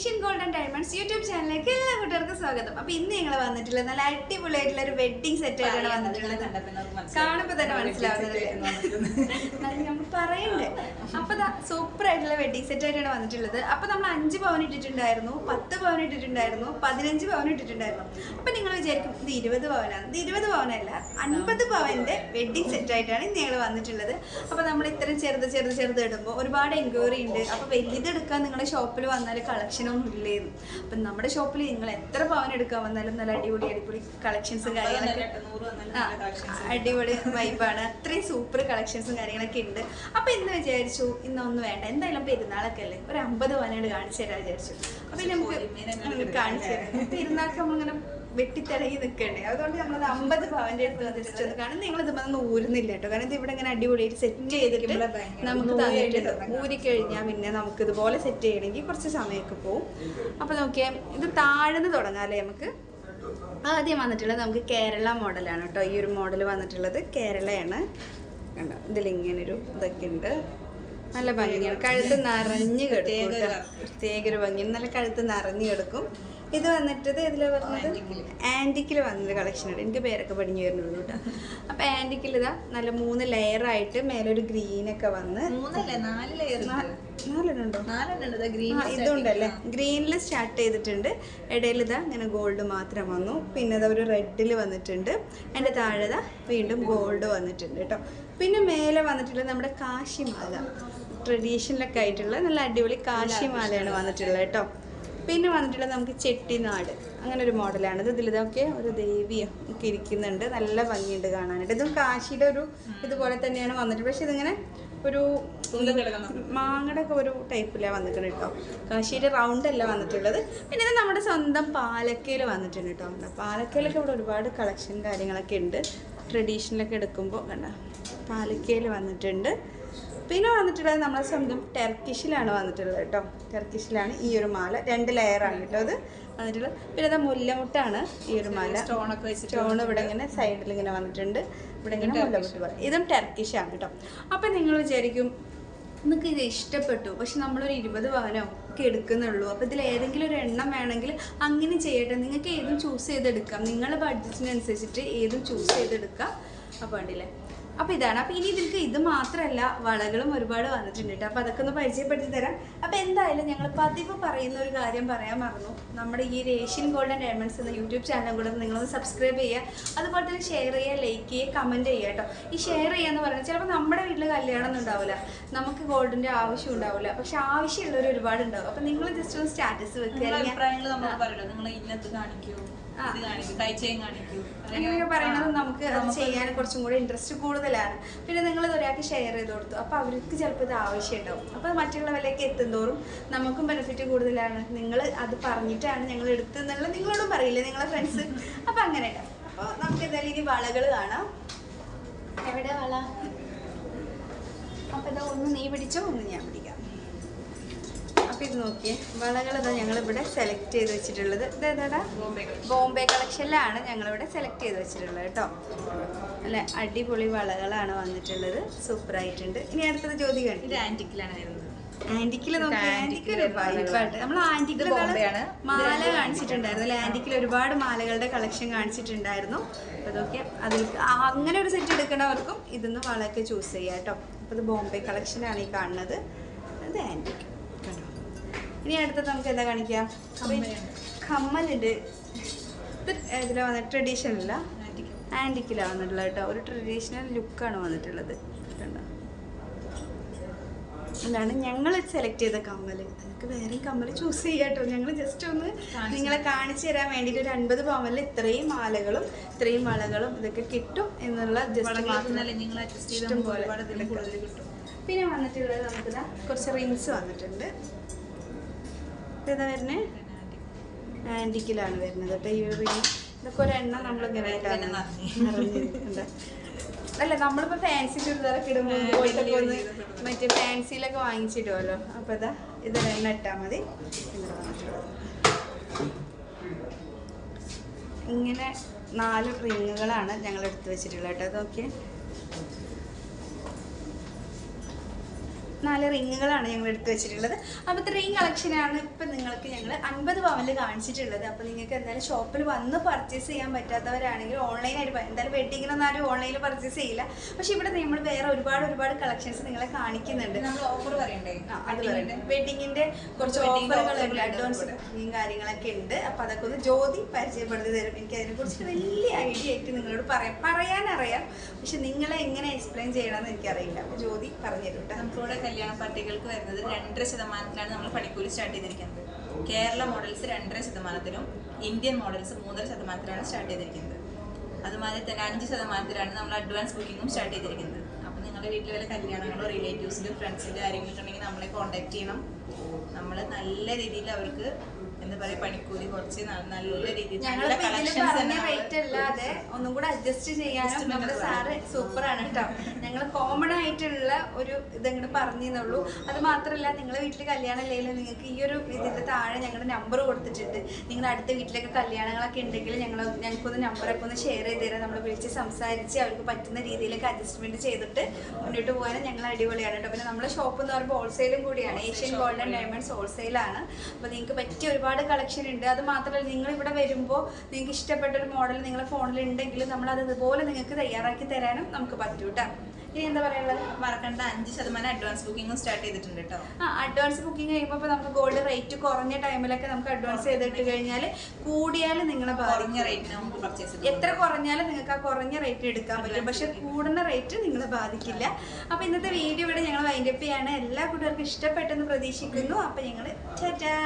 Asian golden diamonds YouTube ചാനലിലേക്ക് എല്ലാ കൂട്ടുകാർക്കും സ്വാഗതം. അപ്പൊ ഇന്ന് ഞങ്ങൾ വന്നിട്ടുള്ളത് നല്ല അടിപൊളിയായിട്ടുള്ള ഒരു വെഡിങ് സെറ്റ് ആയിട്ടാണ് വന്നിട്ടുള്ളത്. കാണുമ്പോ തന്നെ മനസ്സിലാവുന്നത് നമ്മൾ പറയണ്ടേ. അപ്പൊ സൂപ്പർ ആയിട്ടുള്ള വെഡിങ് സെറ്റ് ആയിട്ടാണ് വന്നിട്ടുള്ളത്. അപ്പൊ നമ്മൾ അഞ്ച് പവൻ ഇട്ടിട്ടുണ്ടായിരുന്നു പത്ത് പവൻ ഇട്ടിട്ടുണ്ടായിരുന്നു പതിനഞ്ച് പവൻ ഇട്ടിട്ടുണ്ടായിരുന്നു. അപ്പൊ നിങ്ങൾ വിചാരിക്കും ഇത് ഇരുപത് പവനാണ്. ഇത് ഇരുപത് പവനല്ല അൻപത് പവന്റെ വെഡിങ് സെറ്റ് ആയിട്ടാണ് ഇന്ന് ഞങ്ങൾ വന്നിട്ടുള്ളത്. അപ്പൊ നമ്മൾ ഇത്രയും ചെറുത് ചെറുത് ചെറുത് ഇടുമ്പോൾ ഒരുപാട് എൻക്വയറി ഉണ്ട്. അപ്പൊ വലുതെടുക്കാൻ നിങ്ങളുടെ ഷോപ്പിൽ വന്നാൽ കളക്ഷൻ ഒന്നും ഇല്ലായിരുന്നു അപ്പൊ നമ്മുടെ ഷോപ്പിൽ നിങ്ങൾ എത്ര പവൻ എടുക്കാൻ വന്നാലും നല്ല അടിപൊളി അടിപൊളി കളക്ഷൻസും കാര്യങ്ങളൊക്കെ അടിപൊളി വൈബാണ് അത്രയും സൂപ്പർ കളക്ഷൻസും കാര്യങ്ങളൊക്കെ ഉണ്ട്. അപ്പൊ ഇന്ന് വിചാരിച്ചു ഇന്നൊന്നും വേണ്ട. എന്തായാലും പെരുന്നാളൊക്കെ അല്ലേ? ഒരു അമ്പത് പവനോട് കാണിച്ചു തരാൻ വിചാരിച്ചു. അപ്പൊ നമുക്ക് കാണിച്ചു തരാം. പെരുന്നാൾക്ക് നമ്മളിങ്ങനെ വെട്ടിത്തിളകി നിൽക്കണ്ടേ അതുകൊണ്ട് നമ്മളത് അമ്പത് പവന്റെ അടുത്ത് വന്ന് ഒന്ന് കാണും. നിങ്ങൾ ഇത് വന്ന് ഊരുന്നില്ല കേട്ടോ. കാരണം ഇത് ഇവിടെ ഇങ്ങനെ അടിപൊളിയായിട്ട് സെറ്റ് ചെയ്തിട്ട് നമുക്ക് തന്നിട്ടുണ്ട് ഊരി കഴിഞ്ഞാൽ പിന്നെ നമുക്ക് ഇതുപോലെ സെറ്റ് ചെയ്യണമെങ്കിൽ കുറച്ച് സമയമൊക്കെ പോവും. അപ്പൊ നോക്കിയേ ഇത് താഴ്ന്ന് തുടങ്ങാല്ലേ നമുക്ക്? ആദ്യം വന്നിട്ടുള്ളത് നമുക്ക് കേരള മോഡലാണ് കേട്ടോ. ഈ ഒരു മോഡൽ വന്നിട്ടുള്ളത് കേരളയാണ്. കണ്ടോ? ഇതിലിങ്ങനൊരു ഇതൊക്കെ ഉണ്ട് നല്ല ഭംഗിയാണ്. കഴുത്ത് നിറഞ്ഞു കിടക്കും. പ്രത്യേക ഒരു ഭംഗിയാണ് നല്ല കഴുത്ത് നിറഞ്ഞു കിടക്കും. ഇത് വന്നിട്ടത് ഇതിൽ പറഞ്ഞത് ആന്റിക്കിൽ വന്നൊരു കളക്ഷനാണ് എന്റെ എനിക്ക് പേരൊക്കെ പടിഞ്ഞു വരുന്നുള്ളൂ കേട്ടോ. അപ്പം ആന്റിക്കിൽ ഇതാ നല്ല മൂന്ന് ലെയർ ആയിട്ട് മേലെ ഒരു ഗ്രീനൊക്കെ വന്ന് നാലെണ്ണുണ്ടോ ഇതുണ്ടല്ലേ? ഗ്രീനിൽ സ്റ്റാർട്ട് ചെയ്തിട്ടുണ്ട്. ഇടയിൽ ഇതാ ഇങ്ങനെ ഗോൾഡ് മാത്രം വന്നു. പിന്നെ ഇതാ ഒരു റെഡിൽ വന്നിട്ടുണ്ട്. അതിന്റെ താഴെ വീണ്ടും ഗോൾഡ് വന്നിട്ടുണ്ട് കേട്ടോ. പിന്നെ മേലെ വന്നിട്ടുള്ളത് നമ്മുടെ കാശിമാല. ട്രഡീഷണലൊക്കെ ആയിട്ടുള്ള നല്ല അടിപൊളി കാശിമാലയാണ് വന്നിട്ടുള്ളത് കേട്ടോ. പിന്നെ വന്നിട്ടുള്ളത് നമുക്ക് ചെട്ടിനാട്. അങ്ങനെ ഒരു മോഡലാണ്. ഇത് ഇതിലിതൊക്കെ ഒരു ദേവിയൊക്കെ ഇരിക്കുന്നുണ്ട്. നല്ല ഭംഗിയുണ്ട് കാണാനായിട്ട്. ഇതും കാശിയുടെ ഒരു ഇതുപോലെ തന്നെയാണ് വന്നിട്ട്. പക്ഷെ ഇതിങ്ങനെ ഒരു മാങ്ങയുടെ ഒക്കെ ഒരു ടൈപ്പിലാണ് വന്നിട്ടുണ്ട് കേട്ടോ. കാശിയുടെ റൗണ്ട് അല്ല വന്നിട്ടുള്ളത്. പിന്നെ ഇത് നമ്മുടെ സ്വന്തം പാലക്കയിൽ വന്നിട്ടുണ്ട് കേട്ടോ. നമ്മുടെ പാലക്കയിലൊക്കെ ഇവിടെ ഒരുപാട് കളക്ഷൻ കാര്യങ്ങളൊക്കെ ഉണ്ട്. ട്രഡീഷണലൊക്കെ എടുക്കുമ്പോൾ കണ്ട. പാലക്കയിൽ വന്നിട്ടുണ്ട്. പിന്നെ വന്നിട്ടുള്ളത് നമ്മളെ സ്വന്തം ടെർക്കിഷിലാണ് വന്നിട്ടുള്ളത് കേട്ടോ. ടെർക്കിഷിലാണ് ഈ ഒരു മാല. രണ്ട് ലെയറാണ് കേട്ടോ അത് വന്നിട്ടുള്ളത്. പിന്നെ അത് മുല്ലമുട്ടാണ് ഈ ഒരു മാല. സ്റ്റോണൊക്കെ വെച്ച് സ്റ്റോൺ ഇവിടെ ഇങ്ങനെ സൈഡിൽ ഇങ്ങനെ വന്നിട്ടുണ്ട്. ഇവിടെ ഇങ്ങനെ മുല്ലമുട്ട് പറയും ഇതും ടെർക്കിഷാണ് കേട്ടോ. അപ്പം നിങ്ങൾ വിചാരിക്കും നിങ്ങൾക്ക് ഇത് ഇഷ്ടപ്പെട്ടു. പക്ഷെ നമ്മളൊരു ഇരുപത് പവനോ ഒക്കെ എടുക്കുന്നുള്ളൂ. അപ്പോൾ ഇതിൽ ഏതെങ്കിലും ഒരു എണ്ണം വേണമെങ്കിൽ അങ്ങനെ ചെയ്യട്ടെ. നിങ്ങൾക്ക് ഏതും ചൂസ് ചെയ്തെടുക്കാം. നിങ്ങളുടെ ബഡ്ജറ്റിനനുസരിച്ചിട്ട് ഏതും ചൂസ് ചെയ്തെടുക്കാം. അപ്പോൾ ഉണ്ടല്ലേ അപ്പോൾ ഇതാണ്. അപ്പോൾ ഇനി ഇതിൽക്ക് ഇത് മാത്രമല്ല വളകളും ഒരുപാട് വന്നിട്ടുണ്ട് കേട്ടോ അപ്പോൾ അതൊക്കെ ഒന്ന് പരിചയപ്പെടുത്തി തരാം. അപ്പോൾ എന്തായാലും ഞങ്ങൾ പതിവ് പറയുന്ന ഒരു കാര്യം പറയാൻ മറന്നു. നമ്മുടെ ഈ ഒരു ഏഷ്യൻ ഗോൾഡൻ ഡയമണ്ട്സ് എന്ന യൂട്യൂബ് ചാനലും കൂടെ നിങ്ങളൊന്ന് സബ്സ്ക്രൈബ് ചെയ്യുക. അതുപോലെ തന്നെ ഷെയർ ചെയ്യുക ലൈക്ക് ചെയ്യുക കമന്റ് ചെയ്യുക കേട്ടോ ഈ ഷെയർ ചെയ്യുക എന്ന് പറഞ്ഞാൽ ചിലപ്പോൾ നമ്മുടെ വീട്ടിൽ കല്യാണം ഒന്നും ഉണ്ടാവില്ല നമുക്ക് ഗോൾഡിന്റെ ആവശ്യം ഉണ്ടാവില്ല പക്ഷെ ആവശ്യമുള്ളവർ ഒരുപാട് ഉണ്ടാവും. അപ്പോൾ നിങ്ങൾ ജസ്റ്റ് ഒന്ന് സ്റ്റാറ്റസ് വെക്കുക. അഭിപ്രായങ്ങൾ നമ്മൾ പറയണം. നിങ്ങൾ ഇന്നത് കാണിക്കൂ. അങ്ങനെയൊക്കെ പറയണത് നമുക്ക് അത് ചെയ്യാൻ കുറച്ചും കൂടി ഇൻട്രസ്റ്റ് കൂടുതലാണ്. പിന്നെ നിങ്ങൾ ഒരാൾക്ക് ഷെയർ ചെയ്ത് കൊടുത്തു. അപ്പോൾ അവർക്ക് ചിലപ്പോൾ ഇത് ആവശ്യമുണ്ടാവും. അപ്പോൾ മറ്റുള്ളവരിലേക്ക് എത്തുന്തോറും നമുക്കും ബെനിഫിറ്റ് കൂടുതലാണ്. നിങ്ങൾ അത് പറഞ്ഞിട്ടാണ് ഞങ്ങൾ എടുത്തെന്നുള്ളത് നിങ്ങളോടും പറയില്ലേ നിങ്ങളെ ഫ്രണ്ട്സ് അപ്പോൾ അങ്ങനെ അപ്പോൾ നമുക്ക് എന്തായാലും ഇനി വളകൾ കാണാം. എവിടെ വള? അപ്പോൾ ഇതാ ഒന്ന് നീ പിടിച്ചോ? ഒന്ന് ഞാൻ പിടിക്കാം. അപ്പോൾ ഇത് നോക്കിയേ. വളകൾ ഇതാ ഞങ്ങളിവിടെ സെലക്ട് ചെയ്ത് വെച്ചിട്ടുള്ളത്. ഇതേതാടാ ബോംബെ കളക്ഷനിലാണ് ഞങ്ങളിവിടെ സെലക്ട് ചെയ്ത് വെച്ചിട്ടുള്ളത് കേട്ടോ. അല്ല? അടിപൊളി വളകളാണ് വന്നിട്ടുള്ളത്. സൂപ്പർ ആയിട്ടുണ്ട്. ഇനി അടുത്തത് ജ്യോതി കണ്ടു ഇത് ആന്റിക്കിലാണ് വരുന്നത്. ആന്റിക്കിൽ വൈബായിട്ട് നമ്മൾ ആന്റിക്കിൽ. മാല കാണിച്ചിട്ടുണ്ടായിരുന്നു. അല്ലെ? ആന്റിക്കിൽ ഒരുപാട് മാലകളുടെ കളക്ഷൻ കാണിച്ചിട്ടുണ്ടായിരുന്നു. അതൊക്കെ അതിൽ അങ്ങനെ ഒരു സെറ്റ് എടുക്കണവർക്കും ഇതിന്ന് വളയൊക്കെ ചൂസ് ചെയ്യാം കേട്ടോ. അപ്പോൾ ഇത് ബോംബെ കളക്ഷനാണ് ഈ കാണുന്നത്. ഇത് ആന്റിക് കണ്ടോ ഇനി അടുത്തത് നമുക്ക് എന്താ കാണിക്കാം? കമ്മലുണ്ട്. ഇതിലാ ഇത് ഇതിലാണ് വന്നിട്ട് ട്രഡീഷണൽ അല്ല ആന്റിക്ക് ആന്റിക്കിലാണ് വന്നിട്ടുള്ളത് കേട്ടോ. ഒരു ട്രഡീഷണൽ ലുക്കാണ് വന്നിട്ടുള്ളത്. കണ്ടോ? അതാണ് ഞങ്ങൾ സെലക്ട് ചെയ്ത കമ്മൽ. നിങ്ങൾക്ക് വേറെ കമ്മൽ ചൂസ് ചെയ്യാട്ടോ ഞങ്ങൾ ജസ്റ്റ് ഒന്ന് നിങ്ങളെ കാണിച്ചു തരാൻ വേണ്ടിയിട്ട് ഒരു അൻപത് പവനിൽ ഇത്രയും മാലകളും ഇത്രയും വളകളും ഇതൊക്കെ കിട്ടും എന്നുള്ള ജസ്റ്റ് ഇഷ്ടം പോലെ പിന്നെ വന്നിട്ടുള്ളത് നമുക്ക് കുറച്ച് റിങ്സ് വന്നിട്ടുണ്ട്. ഇതാ വരുന്നത് ആന്റിക്കിലാണ് വരുന്നത് കേട്ടോ. ഈ ഒരു റിങ് ഇതൊക്കെ ഒരെണ്ണം നമ്മളിങ്ങനെ. അല്ല നമ്മളിപ്പോ ഫാൻസി ചുരിദാറൊക്കെ ഇടുമ്പോൾ ഒന്ന് മറ്റേ ഫാൻസിയിലൊക്കെ വാങ്ങിച്ചിടുമല്ലോ അപ്പൊ ഇതാ ഇതൊരെണ്ണം ഇട്ടാൽ മതി. ഇങ്ങനെ നാല് റിങ്ങുകളാണ് ഞങ്ങൾ എടുത്തു വെച്ചിട്ടുള്ളത് കേട്ടോ. അതൊക്കെ നാല് റിങ്ങുകളാണ് ഞങ്ങൾ എടുത്തു വെച്ചിട്ടുള്ളത്. അപ്പോൾ റിങ് കളക്ഷനാണ് ഇപ്പം നിങ്ങൾക്ക് ഞങ്ങൾ അൻപത് പവനിൽ കാണിച്ചിട്ടുള്ളത്. അപ്പോൾ നിങ്ങൾക്ക് എന്തായാലും ഷോപ്പിൽ വന്ന് പർച്ചേസ് ചെയ്യാൻ പറ്റാത്തവരാണെങ്കിൽ ഓൺലൈനായിട്ട് എന്തായാലും വെഡിങ്ങിനൊന്നും ആരും ഓൺലൈനിൽ പർച്ചേസ് ചെയ്യില്ല. പക്ഷേ ഇവിടെ നമ്മൾ വേറെ ഒരുപാട് ഒരുപാട് കളക്ഷൻസ് നിങ്ങളെ കാണിക്കുന്നുണ്ട്. നമ്മൾ ഓഫർ പറയണ്ടേ? അത് പറയണ്ടേ. വെഡിങ്ങിന്റെ കുറച്ച് ഓഫറുകളുണ്ട് അഡ്വാൻസ് കാര്യങ്ങളൊക്കെ ഉണ്ട്. അപ്പോൾ അതൊക്കെ ഒന്ന് ജ്യോതി പരിചയപ്പെടുത്തി തരും. എനിക്ക് അതിനെക്കുറിച്ച് വലിയ ഐഡിയ ആയിട്ട് നിങ്ങളോട് പറയാം. പറയാനറിയാം. പക്ഷെ നിങ്ങളെ എങ്ങനെ എക്സ്പ്ലെയിൻ ചെയ്യണമെന്ന് എനിക്കറിയില്ല. അപ്പോൾ ജ്യോതി പറഞ്ഞു തരും കേട്ടോ കല്യാണ പാർട്ടികൾക്ക് വരുന്നത് രണ്ടര ശതമാനത്തിലാണ് നമ്മൾ പണിക്കൂലി സ്റ്റാർട്ട് ചെയ്തിരിക്കുന്നത്. കേരള മോഡൽസ് രണ്ടര ശതമാനത്തിലും ഇന്ത്യൻ മോഡൽസ് മൂന്നര ശതമാനത്തിലാണ് സ്റ്റാർട്ട് ചെയ്തിരിക്കുന്നത്. അതുമാതിരി തന്നെ അഞ്ച് ശതമാനത്തിലാണ് നമ്മൾ അഡ്വാൻസ് ബുക്കിങ്ങും സ്റ്റാർട്ട് ചെയ്തിരിക്കുന്നത്. അപ്പോൾ നിങ്ങളുടെ വീട്ടിൽ വല്ല കല്യാണങ്ങളോ റിലേറ്റീവ്സിന്റെ ഫ്രണ്ട്സിന്റെ ആരെങ്കിലും ഉണ്ടെങ്കിൽ നമ്മളെ കോൺടാക്ട് ചെയ്യണം. നമ്മൾ നല്ല രീതിയിൽ അവർക്ക് എന്താ പറയാ പണിക്കൂലി കുറച്ച് നല്ല രീതിയിൽ അല്ലാതെ ഒന്നും കൂടെ അഡ്ജസ്റ്റ് ചെയ്യാനും നമ്മുടെ സാറ് സൂപ്പറാണ് കേട്ടോ. ഞങ്ങൾ കോമൺ ആയിട്ടുള്ള ഒരു ഇതങ്ങോട്ട് പറഞ്ഞെന്നുള്ളൂ അത് മാത്രമല്ല നിങ്ങളെ വീട്ടിൽ കല്യാണം ഇല്ലെങ്കിലും നിങ്ങൾക്ക് ഈ ഒരു ഇതിന്റെ താഴെ ഞങ്ങളുടെ നമ്പർ കൊടുത്തിട്ടുണ്ട്. നിങ്ങളുടെ അടുത്ത വീട്ടിലൊക്കെ കല്യാണങ്ങളൊക്കെ ഉണ്ടെങ്കിൽ ഞങ്ങൾ ഞങ്ങൾക്കൊന്ന് നമ്പറൊക്കെ ഒന്ന് ഷെയർ ചെയ്ത് തരാം. നമ്മൾ വിളിച്ച് സംസാരിച്ച് അവർക്ക് പറ്റുന്ന രീതിയിലൊക്കെ അഡ്ജസ്റ്റ്മെന്റ് ചെയ്തിട്ട് മുന്നോട്ട് പോകാനും ഞങ്ങൾ അടിപൊളിയാണ് കേട്ടോ. പിന്നെ നമ്മുടെ ഷോപ്പ് എന്ന് പറയുമ്പോൾ ഹോൾസെയിലും കൂടിയാണ്. ഏഷ്യൻ ഗോൾഡൻ ഡയമണ്ട്സ് ഹോൾസെയിലാണ് അപ്പോൾ നിങ്ങൾക്ക് പറ്റിയ ഒരുപാട് കളക്ഷൻ ഉണ്ട്. അത് മാത്രമല്ല നിങ്ങൾ ഇവിടെ വരുമ്പോൾ നിങ്ങൾക്ക് ഇഷ്ടപ്പെട്ട ഒരു മോഡൽ നിങ്ങളുടെ ഫോണിൽ ഉണ്ടെങ്കിൽ നമ്മൾ അത് ഇതുപോലെ നിങ്ങൾക്ക് തയ്യാറാക്കി തരാനും നമുക്ക് പറ്റൂ കേട്ടോ ഇനി എന്താ പറയാനുള്ളത്? മറക്കേണ്ട. അഞ്ച് ശതമാനം അഡ്വാൻസ് ബുക്കിംഗ് സ്റ്റാർട്ട് ചെയ്തിട്ടുണ്ട് കേട്ടോ ആ അഡ്വാൻസ് ബുക്കിംഗ് കഴിയുമ്പോൾ ഇപ്പോൾ നമുക്ക് ഗോൾഡ് റേറ്റ് കുറഞ്ഞ ടൈമിലൊക്കെ നമുക്ക് അഡ്വാൻസ് ചെയ്തിട്ട് കഴിഞ്ഞാൽ കൂടിയാൽ നിങ്ങളെ കുറഞ്ഞ റേറ്റിന് നമുക്ക് പർച്ചേസ് എത്ര കുറഞ്ഞാലും നിങ്ങൾക്ക് ആ കുറഞ്ഞ റേറ്റ് എടുക്കാൻ പറ്റും. പക്ഷെ കൂടുന്ന റേറ്റ് നിങ്ങളെ ബാധിക്കില്ല. അപ്പോൾ ഇന്നത്തെ വീഡിയോ ഇവിടെ ഞങ്ങൾ വൈൻഡപ്പ് ചെയ്യാണ്. എല്ലാ കൂട്ടുകാർക്കും ഇഷ്ടപ്പെട്ടെന്ന് പ്രതീക്ഷിക്കുന്നു. അപ്പോൾ ഞങ്ങൾ ചേട്ടാ